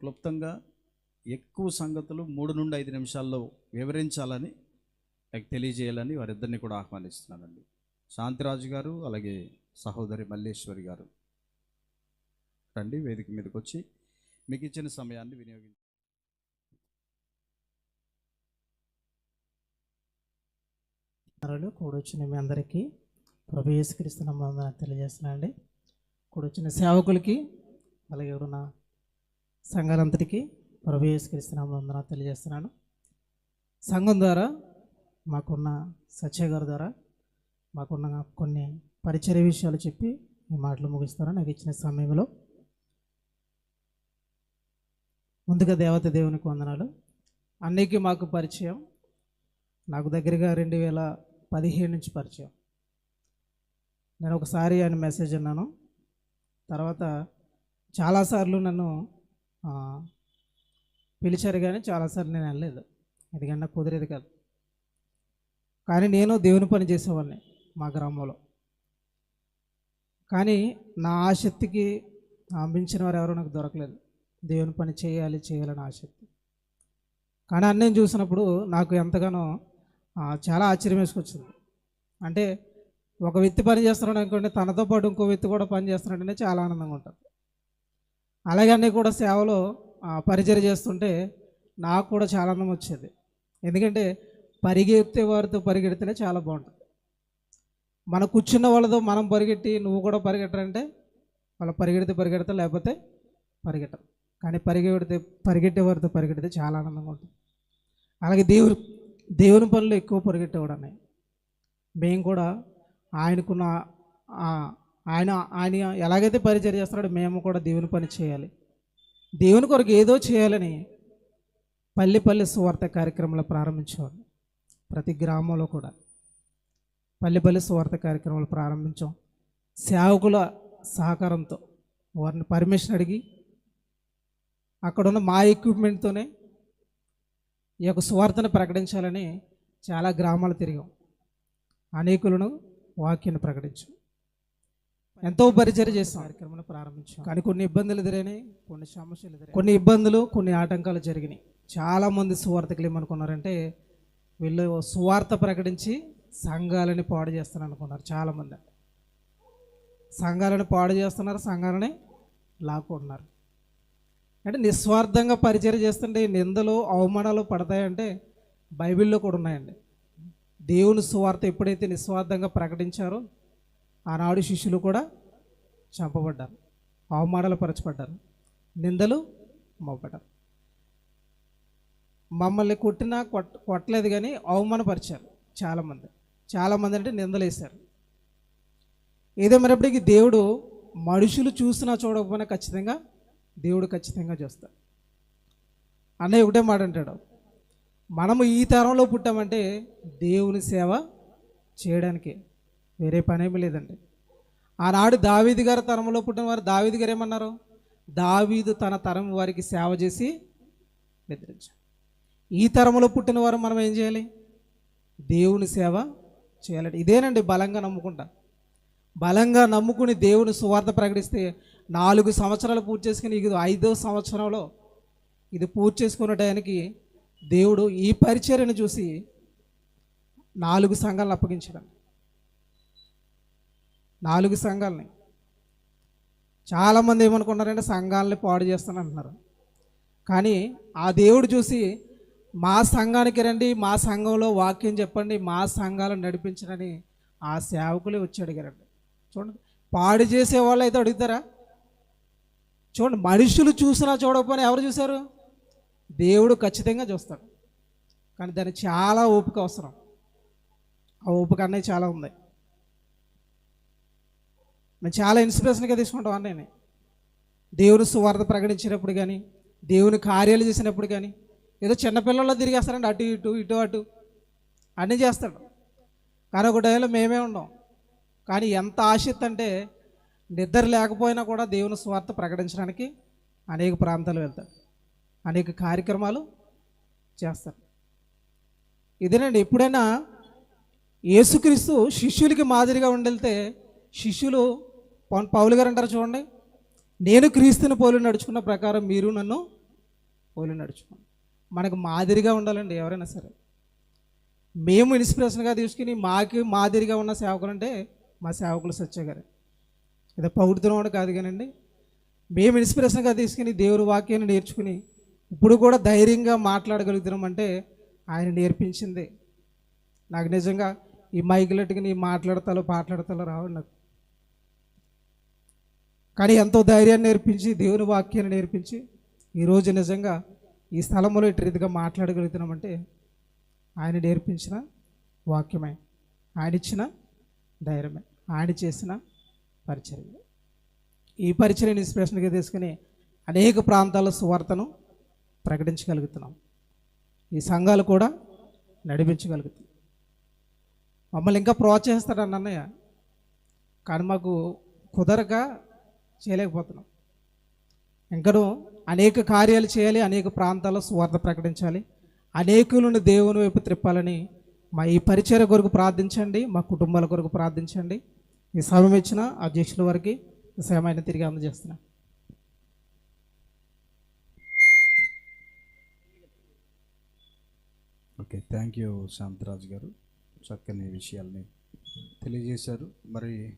క్లుప్తంగా ఎక్కువ సంగతులు మూడు నుండి ఐదు నిమిషాల్లో వివరించాలని నాకు తెలియజేయాలని వారిద్దరిని కూడా ఆహ్వానిస్తున్నానండి. శాంతిరాజు గారు అలాగే సహోదరి మల్లేశ్వరి గారు. రండి వేదిక మీదకి వచ్చి మీకు ఇచ్చిన సమయాన్ని వినియోగించి కూడొచ్చిన మీ అందరికీ ప్రభు యేసుక్రీస్తు నమ్మందని తెలియజేస్తున్నాను అండి కూడొచ్చిన సేవకులకి అలాగే ఉన్న సంఘాలంతటికీ ప్రభు యేసుక్రీస్తున్న వందనాలు తెలియజేస్తున్నాను. సంఘం ద్వారా మాకున్న సత్య గారి ద్వారా మాకున్న కొన్ని పరిచయ విషయాలు చెప్పి ఈ మాటలు ముగిస్తాను నాకు ఇచ్చిన సమయంలో ముందుగా దేవత దేవునికి వందనాలు. అన్నికి మాకు పరిచయం. నాకు దగ్గరగా రెండు వేల పదిహేడు నుంచి పరిచయం. నేను ఒకసారి ఆయన మెసేజ్ అన్నాను. తర్వాత చాలాసార్లు నన్ను పిలిచారు కానీ చాలాసార్లు నేను వెళ్ళలేదు. ఎందుకంటే నాకు కుదిరేది కాదు. కానీ నేను దేవుని పని చేసేవాడిని మా గ్రామంలో. కానీ నా ఆసక్తికి అంబించిన వారు ఎవరు నాకు దొరకలేదు. దేవుని పని చేయాలి చేయాలని ఆసక్తి. కానీ అన్నీ చూసినప్పుడు నాకు ఎంతగానో చాలా ఆశ్చర్యం వేసుకొచ్చింది. అంటే ఒక వ్యక్తి పని చేస్తున్నాడు అనుకోండి తనతో పాటు ఇంకో వ్యక్తి కూడా పని చేస్తున్నాడంటే చాలా ఆనందంగా ఉంటుంది. అలాగన్నీ కూడా సేవలో పరిచయం చేస్తుంటే నాకు కూడా చాలా ఆనందం వచ్చేది. ఎందుకంటే పరిగెత్తే వారితో పరిగెడితేనే చాలా బాగుంటుంది. మన కూర్చున్న వాళ్ళతో మనం పరిగెట్టి నువ్వు కూడా పరిగెట్టరంటే వాళ్ళు పరిగెడితే పరిగెడతా లేకపోతే పరిగెట్టరు. కానీ పరిగెడితే పరిగెట్టే వారితో పరిగెడితే చాలా ఆనందంగా ఉంటుంది. అలాగే దేవుడు దేవుని పనులు ఎక్కువ పరిగెట్టేవాడు అన్నాయి మేము కూడా ఆయనకున్న ఆయన ఆయన ఎలాగైతే పరిచయం చేస్తున్నాడో మేము కూడా దేవుని పని చేయాలి. దేవుని కొరకు ఏదో చేయాలని పల్లె పల్లె సువార్త కార్యక్రమాలు ప్రారంభించేవాడు ప్రతి గ్రామంలో కూడా పల్లె పల్లె సువార్త కార్యక్రమాలు ప్రారంభించాం. సేవకుల సహకారంతో వారిని పర్మిషన్ అడిగి అక్కడున్న మా ఎక్విప్మెంట్తోనే ఈ యొక్క సువార్తను ప్రకటించాలని చాలా గ్రామాలు తిరిగాం. అనేకులను వాక్యాన్ని ప్రకటించాం. ఎంతో పరిచయం చేసాం కార్యక్రమాన్ని ప్రారంభించాం. కానీ కొన్ని ఇబ్బందులు ఎదురైనాయి కొన్ని సమస్యలు ఎదురైనాయి. కొన్ని ఇబ్బందులు కొన్ని ఆటంకాలు జరిగినాయి. చాలామంది సువార్తకులు ఏమనుకున్నారంటే వీళ్ళు సువార్త ప్రకటించి సంఘాలని పాడు చేస్తాను అనుకున్నారు చాలామంది సంఘాలను పాడు చేస్తున్నారు సంఘాలని లాక్కుంటున్నారు. అంటే నిస్వార్థంగా పరిచయం చేస్తుంటే నిందలు అవమానాలు పడతాయంటే బైబిల్లో కూడా ఉన్నాయండి. దేవుని సువార్త ఎప్పుడైతే నిస్వార్థంగా ప్రకటించారో ఆనాడు శిష్యులు కూడా చంపబడ్డారు అవమానాలు పరచబడ్డారు నిందలు మోపడ్డారు మమ్మల్ని కొట్టినా కొట్ కొట్టలేదు కానీ అవమానపరిచారు చాలామంది. చాలామంది అంటే నిందలు వేశారు ఏదేమైనప్పటికీ దేవుడు మనుషులు చూసినా చూడకపోయినా ఖచ్చితంగా దేవుడు ఖచ్చితంగా చూస్తాడు. అన్నయ్య ఒకటే మాట అంటాడు మనము ఈ తరంలో పుట్టామంటే దేవుని సేవ చేయడానికి. వేరే పనేమి లేదండి. ఆనాడు దావీదు గారి తరంలో పుట్టిన వారు దావీది గారు ఏమన్నారు? దావీదు తన తరం వారికి సేవ చేసి నిద్రించాడు ఈ తరంలో పుట్టిన వారు మనం ఏం చేయాలి? దేవుని సేవ చేయాలంటే ఇదేనండి బలంగా నమ్ముకుంటా. బలంగా నమ్ముకుని దేవుని సువార్త ప్రకటిస్తే నాలుగు సంవత్సరాలు పూర్తి చేసుకుని ఇది ఐదో సంవత్సరంలో ఇది పూర్తి చేసుకున్న టయానికి దేవుడు ఈ పరిచర్యను చూసి నాలుగు సంఘాలను అప్పగించడం నాలుగు సంఘాలని. చాలామంది ఏమనుకున్నారంటే సంఘాలని పాడు చేస్తాను అంటున్నారు. కానీ ఆ దేవుడు చూసి మా సంఘానికి రండి మా సంఘంలో వాక్యం చెప్పండి మా సంఘాలను నడిపించడని ఆ సేవకులే వచ్చి అడిగారండి. చూడండి పాడు చేసే వాళ్ళు అయితే అడుగుతారా? చూడండి మనుషులు చూసినా చూడకపోయినా ఎవరు చూశారు? దేవుడు ఖచ్చితంగా చూస్తాడు. కానీ దానికి చాలా ఓపిక అవసరం. ఆ ఓపిక అనేది చాలా ఉంది. మేము చాలా ఇన్స్పిరేషన్గా తీసుకుంటాం అన్నీ దేవుని సువార్త ప్రకటించినప్పుడు కానీ దేవుని కార్యాలు చేసినప్పుడు కానీ ఏదో చిన్నపిల్లల్లో తిరిగేస్తారండి అటు ఇటు ఇటు అటు. అన్నీ చేస్తాడు. కానీ ఒక టైంలో మేమే ఉండం. కానీ ఎంత ఆసక్తి అంటే నిద్ర లేకపోయినా కూడా దేవుని స్వార్థ ప్రకటించడానికి అనేక ప్రాంతాలు వెళ్తారు. అనేక కార్యక్రమాలు చేస్తారు. ఇదేనండి ఎప్పుడైనా యేసుక్రీస్తు శిష్యులకి మాదిరిగా ఉండెళ్తే శిష్యులు పౌన్ పౌలు గారు అంటారు చూడండి. నేను క్రీస్తుని పోలి నడుచుకున్న ప్రకారం మీరు నన్ను పోలి నడుచుకోండి. మనకు మాదిరిగా ఉండాలండి ఎవరైనా సరే. మేము ఇన్స్పిరేషన్గా తీసుకుని మాకు మాదిరిగా ఉన్న సేవకులు అంటే మా సేవకులు సత్య గారు. ఏదో పౌడుతున్నవాడు కాదు కానండి. మేము ఇన్స్పిరేషన్గా తీసుకుని దేవుడి వాక్యాన్ని నేర్చుకుని ఇప్పుడు కూడా ధైర్యంగా మాట్లాడగలుగుతున్నాం అంటే ఆయన నేర్పించింది. నాకు నిజంగా ఈ మైకులెట్టుకుని మాట్లాడతాలో పాటలాడతాలో రావండి నాకు. కానీ ఎంతో ధైర్యాన్ని నేర్పించి దేవుని వాక్యాన్ని నేర్పించి ఈరోజు నిజంగా ఈ స్థలంలో ఇటు రీతిగా మాట్లాడగలుగుతున్నామంటే ఆయన నేర్పించిన వాక్యమే. ఆయన ఇచ్చిన ధైర్యమే. ఆయన చేసిన పరిచర్య. ఈ పరిచయం ఇన్స్పిరేషన్గా తీసుకుని అనేక ప్రాంతాల సువార్తను ప్రకటించగలుగుతున్నాం. ఈ సంఘాలు కూడా నడిపించగలుగుతాం మమ్మల్ని ఇంకా ప్రోత్సహిస్తాడన్న అన్నయ్య? కానీ మాకు కుదరక చేయలేకపోతున్నాం. ఇంకను అనేక కార్యాలు చేయాలి అనేక ప్రాంతాల్లో స్వార్థ ప్రకటించాలి అనేకులను దేవుని వైపు త్రిప్పాలని మా ఈ పరిచయ కొరకు ప్రార్థించండి మా కుటుంబాల కొరకు ప్రార్థించండి. ఈ సమయం ఇచ్చిన అధ్యక్షుల వారికి ఈ సమయాన్ని తిరిగి అందజేస్తున్నాను ఓకే థ్యాంక్ యూ శాంతరాజు గారు. చక్కని విషయాల్ని తెలియజేశారు. మరి